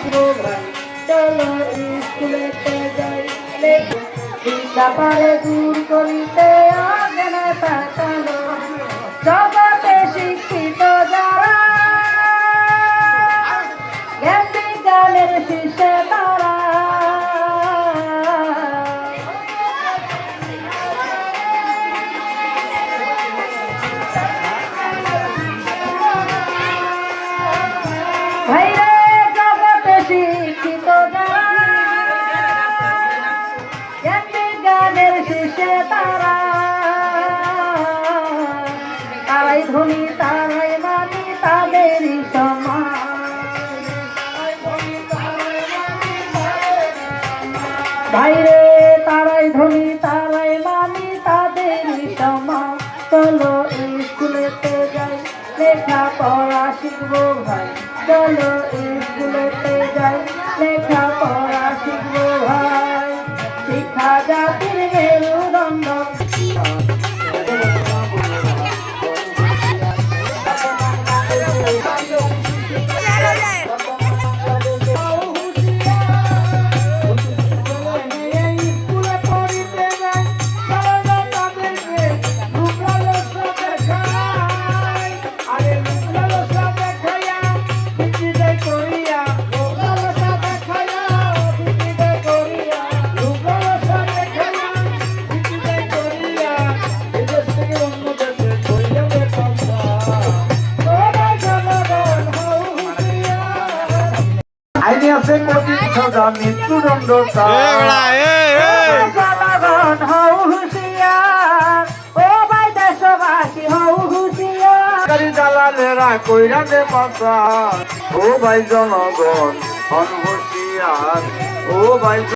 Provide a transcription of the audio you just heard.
শিখব ভাই চলো স্কুলেতে যাই। ব্যাপারে দূর করিতে আগে তাকালো। জগতে শিক্ষিত যারা জ্ঞান বিজ্ঞানের বিজ্ঞানের তারা। তারাই ধনী, তারাই মানি, তাদেরই বাইরে তারাই ধনী, তারাই মানি, তাদেরই সমান। চলো স্কুলেতে যাই লেখা পড়া শিখব ভাই। চলো স্কুলেতে যাই লেখা পড়া শিখব ভাই। শিক্ষা জাতির আইনে আছে কঠিন সজা মৃত্যুদণ্ড জনগণ হও হুঁশিয়ার। ও ভাই দেশবাসী হও হুঁশিয়ার। দালালেরা কইরা দে পাশা ও ভাই জনগণ হন হুঁশিয়ার। ও ভাই